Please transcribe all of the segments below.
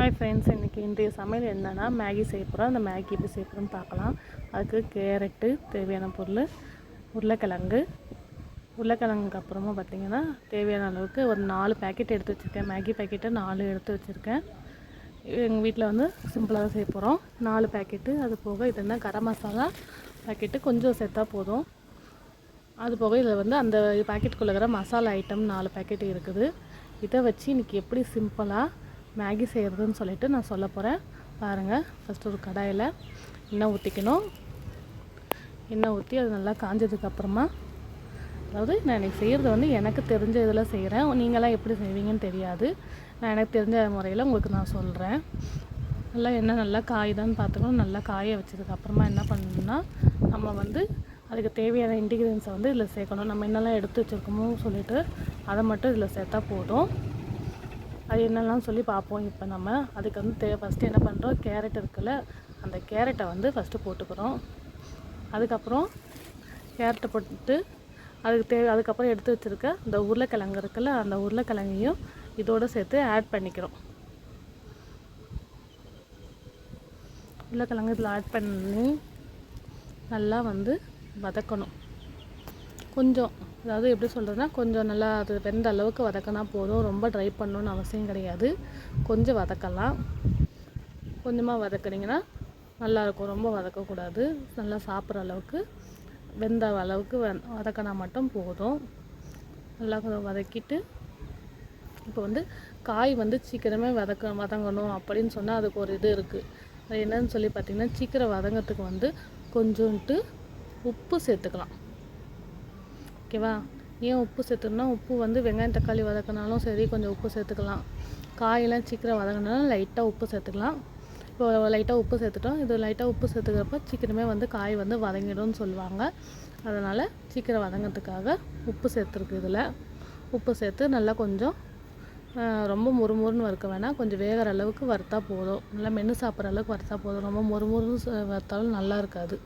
Hi friends இன்றைக்கி இன்றைய சமையல் என்னென்னா மேகி செய்ய போகிறோம் அந்த மேகி எப்படி செய்ய போகிறோம்னு பார்க்கலாம். அதுக்கு கேரட்டு தேவையான பொருள் உருளைக்கிழங்கு. உருளைக்கிழங்குக்கு அப்புறமா பார்த்திங்கன்னா தேவையான அளவுக்கு ஒரு நாலு பேக்கெட் எடுத்து வச்சுருக்கேன். மேகி பேக்கெட்டை நாலு எடுத்து வச்சுருக்கேன். எங்கள் வீட்டில் வந்து சிம்பிளாக தான் செய்ய போகிறோம் நாலு பேக்கெட்டு அது போக இது என்ன கரம் மசாலா பேக்கெட்டு கொஞ்சம் சேர்த்தா போதும். அது போக இதில் வந்து அந்த பேக்கெட்டுக்குள்ளே இருக்கிற மசாலா ஐட்டம் நாலு பேக்கெட் இருக்குது. இதை வச்சு இன்றைக்கி எப்படி சிம்பிளாக மேகி செய்கிறதுன்னு சொல்லிட்டு நான் சொல்ல போகிறேன் பாருங்கள் ஃபஸ்ட்டு ஒரு கடாயில் எண்ணெய் ஊற்றிக்கணும் எண்ணெய் ஊற்றி அது நல்லா காஞ்சதுக்கப்புறமா அதாவது நான் இன்றைக்கி செய்கிறது வந்து எனக்கு தெரிஞ்ச இதில் செய்கிறேன் நீங்களாம் எப்படி செய்வீங்கன்னு தெரியாது. நான் எனக்கு தெரிஞ்ச முறையில் உங்களுக்கு நான் சொல்கிறேன் நல்லா எண்ணெய் நல்லா காயுதான்னு பார்த்துக்கணும். நல்லா காய வச்சதுக்கப்புறமா என்ன பண்ணணும்னா நம்ம வந்து அதுக்கு தேவையான இன்டிகிரியன்ஸை வந்து இதில் சேர்க்கணும். நம்ம என்னெல்லாம் எடுத்து வச்சுருக்கோமோ சொல்லிவிட்டு அதை மட்டும் இதில் சேர்த்தா போதும். அது என்னெல்லாம் சொல்லி பார்ப்போம். இப்போ நம்ம அதுக்கு வந்து தே ஃபஸ்ட்டு என்ன பண்ணுறோம் கேரட் இருக்குல்ல அந்த கேரட்டை வந்து ஃபஸ்ட்டு போட்டுக்கிறோம். அதுக்கப்புறம் கேரட்டை போட்டு அதுக்கு தேவை அதுக்கப்புறம் எடுத்து வச்சுருக்க இந்த உருளைக்கிழங்கு இருக்குல்ல அந்த உருளைக்கிழங்கையும் இதோடு சேர்த்து ஆட் பண்ணிக்கிறோம். உருளைக்கிழங்கு இதில் ஆட் பண்ணி நல்லா வந்து வதக்கணும். கொஞ்சம் அதாவது எப்படி சொல்கிறதுனா கொஞ்சம் நல்லா அது வெந்த அளவுக்கு வதக்கினா போதும். ரொம்ப ட்ரை பண்ணணுன்னு அவசியம் கிடையாது. கொஞ்சம் வதக்கலாம். கொஞ்சமாக வதக்குனிங்கன்னா நல்லாயிருக்கும் ரொம்ப வதக்கக்கூடாது. நல்லா சாப்பிட்ற அளவுக்கு வெந்த அளவுக்கு வதக்கினா மட்டும் போதும். நல்லா கொஞ்சம் வதக்கிட்டு இப்போ வந்து காய் வந்து சீக்கிரமே வதக்க வதங்கணும் அப்படின்னு சொன்னால் அதுக்கு ஒரு இது இருக்குது அது என்னன்னு சொல்லி பார்த்திங்கன்னா சீக்கிரம் வதங்கிறதுக்கு வந்து கொஞ்சோன்ட்டு உப்பு சேர்த்துக்கலாம். ஓகேவா? ஏன் உப்பு சேர்த்துனா உப்பு வந்து வெங்காயம் தக்காளி வதக்கினாலும் சரி கொஞ்சம் உப்பு சேர்த்துக்கலாம். காயெல்லாம் சீக்கிரம் வதங்கினாலும் லைட்டாக உப்பு சேர்த்துக்கலாம். இப்போ லைட்டாக உப்பு சேர்த்துட்டோம். இது லைட்டாக உப்பு சேர்த்துக்கிறப்ப சீக்கிரமே வந்து காய் வந்து வதங்கிடும்னு சொல்லுவாங்க. அதனால் சீக்கிரம் வதங்கிறதுக்காக உப்பு சேர்த்துருக்கு இதில். உப்பு சேர்த்து நல்லா கொஞ்சம் ரொம்ப முறுமுறுன்னு வறுக்க வேணாம். கொஞ்சம் வேகிற அளவுக்கு வறுத்தா போதும். நல்லா மென்று சாப்பிட்ற அளவுக்கு வறுத்தா போதும். ரொம்ப முறுமுறுன்னு வறுத்தாலும் நல்லா இருக்காது.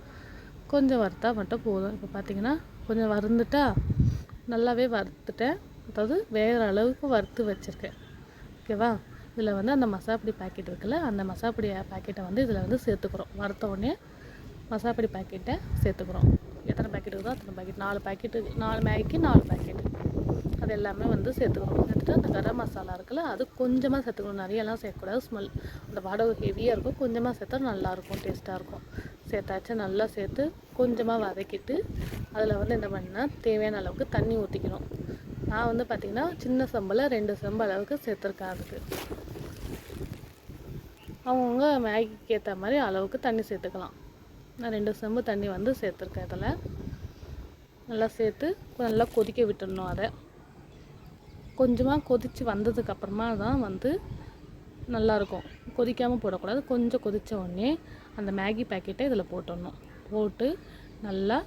கொஞ்சம் வறுத்தா மட்டும் போதும். இப்போ பார்த்தீங்கன்னா கொஞ்சம் வறுந்துட்டா நல்லாவே வறுத்துட்டேன். அதாவது வேகிற அளவுக்கு வறுத்து வச்சுருக்கேன். ஓகேவா? இதில் வந்து அந்த மசாப்பொடி பேக்கெட் இருக்குல்ல அந்த மசாப்பொடி பேக்கெட்டை வந்து இதில் வந்து சேர்த்துக்கிறோம். வறுத்த உடனே மசாப்பொடி பேக்கெட்டை சேர்த்துக்கிறோம். எத்தனை பேக்கெட் இருக்குதோ அத்தனை பேக்கெட் நாலு பேக்கெட்டு நாலு மேகிக்கு நாலு பேக்கெட் அது எல்லாமே வந்து சேர்த்துக்கணும் சேர்த்துட்டு அந்த கரம் மசாலா இருக்குல்ல அது கொஞ்சமாக சேர்த்துக்கணும். நிறையெல்லாம் சேர்க்கக்கூடாது. ஸ்மெல் அந்த வாடகை ஹெவியாக இருக்கும். கொஞ்சமாக சேர்த்தா நல்லாயிருக்கும் டேஸ்ட்டாக இருக்கும். சேர்த்தாச்சு. நல்லா சேர்த்து கொஞ்சமாக வதக்கிட்டு அதில் வந்து என்ன பண்ணால் தேவையான அளவுக்கு தண்ணி ஊற்றிக்கணும் நான் வந்து பார்த்திங்கன்னா சின்ன செம்பில் ரெண்டு செம்பு அளவுக்கு சேர்த்துருக்கேன் அதுக்கு. அவங்கவுங்க மேகிக்கு ஏற்ற மாதிரி அளவுக்கு தண்ணி சேர்த்துக்கலாம். நான் ரெண்டு செம்பு தண்ணி வந்து சேர்த்துருக்கேன் இதில். நல்லா சேர்த்து நல்லா கொதிக்க விட்டுடணும் அதை. கொஞ்சமாக கொதித்து வந்ததுக்கப்புறமா தான் வந்து நல்லாயிருக்கும் கொதிக்காமல் போடக்கூடாது. கொஞ்சம் கொதித்த உடனே அந்த மேகி பேக்கெட்டை இதில் போட்டுடணும். போட்டு நல்லா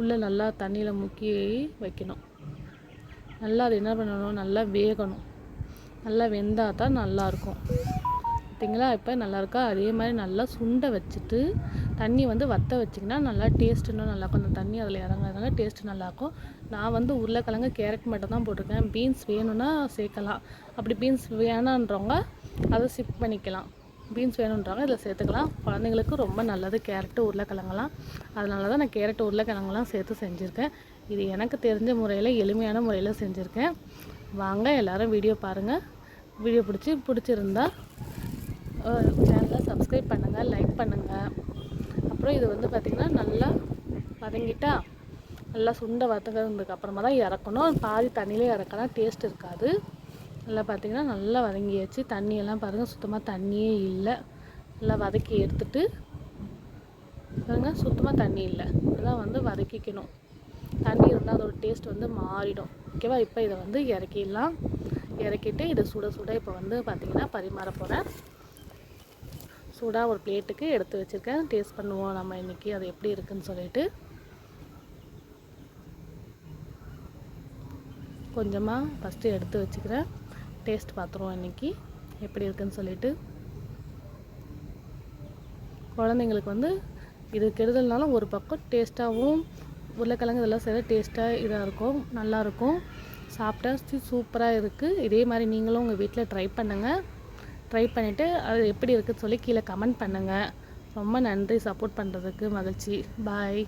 உள்ளே நல்லா தண்ணியில் முக்கி வைக்கணும். நல்லா அது என்ன பண்ணணும்? நல்லா வேகணும். நல்லா வெந்தால் தான் நல்லாயிருக்கும். பார்த்தீங்களா இப்போ நல்லாயிருக்கா? அதே மாதிரி நல்லா சுண்டை வச்சுட்டு தண்ணி வந்து வற்ற வச்சிங்கன்னா நல்லா டேஸ்ட் இன்னும் நல்லாயிருக்கும். அந்த தண்ணி அதில் இறங்குறதுனால டேஸ்ட்டு நல்லாயிருக்கும். நான் வந்து உருளைக்கிழங்கு கேரட் மட்டும் தான் போட்டிருக்கேன். பீன்ஸ் வேணும்னா சேர்க்கலாம். அப்படி பீன்ஸ் வேணான்றவங்க அதை ஸ்கிப் பண்ணிக்கலாம். பீன்ஸ் வேணுன்றாங்க இதில் சேர்த்துக்கலாம். குழந்தைங்களுக்கு ரொம்ப நல்லது கேரட்டு உருளைக்கிழங்கெல்லாம் அதனால தான் நான் கேரட்டு உருளைக்கிழங்கெல்லாம் சேர்த்து செஞ்சுருக்கேன். இது எனக்கு தெரிஞ்ச முறையில் எளிமையான முறையில் செஞ்சுருக்கேன். வாங்க எல்லோரும் வீடியோ பாருங்கள் வீடியோ பிடிச்சி பிடிச்சிருந்தா சேனலை சப்ஸ்கிரைப் பண்ணுங்கள் லைக் பண்ணுங்கள் அப்புறம் இது வந்து பார்த்திங்கன்னா நல்லா வதங்கிட்டா நல்லா சுண்டை வதங்கிறதுக்கு அப்புறமா தான் இறக்கணும். பாதி தண்ணியிலே இறக்கலாம் டேஸ்ட் இருக்காது. நல்லா பார்த்திங்கன்னா நல்லா வதங்கியாச்சு. தண்ணியெல்லாம் பாருங்கள் சுத்தமாக தண்ணியே இல்லை. நல்லா வதக்கி எடுத்துட்டு பாருங்கள் சுத்தமாக தண்ணி இல்லை. இதெல்லாம் வந்து வதக்கிக்கணும். தண்ணி இருந்தால் அதோட டேஸ்ட் வந்து மாறிடும். ஓகேவா இப்போ இதை வந்து இறக்கிடலாம். இறக்கிட்டு இதை சுட சுட இப்போ வந்து பார்த்திங்கன்னா பரிமாற போகிறேன் சூடாக ஒரு பிளேட்டுக்கு எடுத்து வச்சுருக்கேன். டேஸ்ட் பண்ணுவோம் நம்ம இன்றைக்கி அது எப்படி இருக்குதுன்னு சொல்லிட்டு. கொஞ்சமாக ஃபஸ்ட்டு எடுத்து வச்சுக்கிறேன். டேஸ்ட் பார்த்துருவோம் இன்றைக்கி எப்படி இருக்குன்னு சொல்லிட்டு. குழந்தைங்களுக்கு வந்து இது கெடுதல்னாலும் ஒரு பக்கம் டேஸ்ட்டாகவும் உருளைக்கிழங்கு இதெல்லாம் செய்கிற டேஸ்ட்டாக இதாக இருக்கும் நல்லாயிருக்கும் சாப்பிட்டா சூப்பராக இருக்குது இதே மாதிரி நீங்களும் உங்கள் வீட்டில் ட்ரை பண்ணுங்கள் ட்ரை பண்ணிவிட்டு அது எப்படி இருக்குதுன்னு சொல்லி கீழே கமெண்ட் பண்ணுங்கள் ரொம்ப நன்றி. சப்போர்ட் பண்ணுறதுக்கு மகிழ்ச்சி. பாய்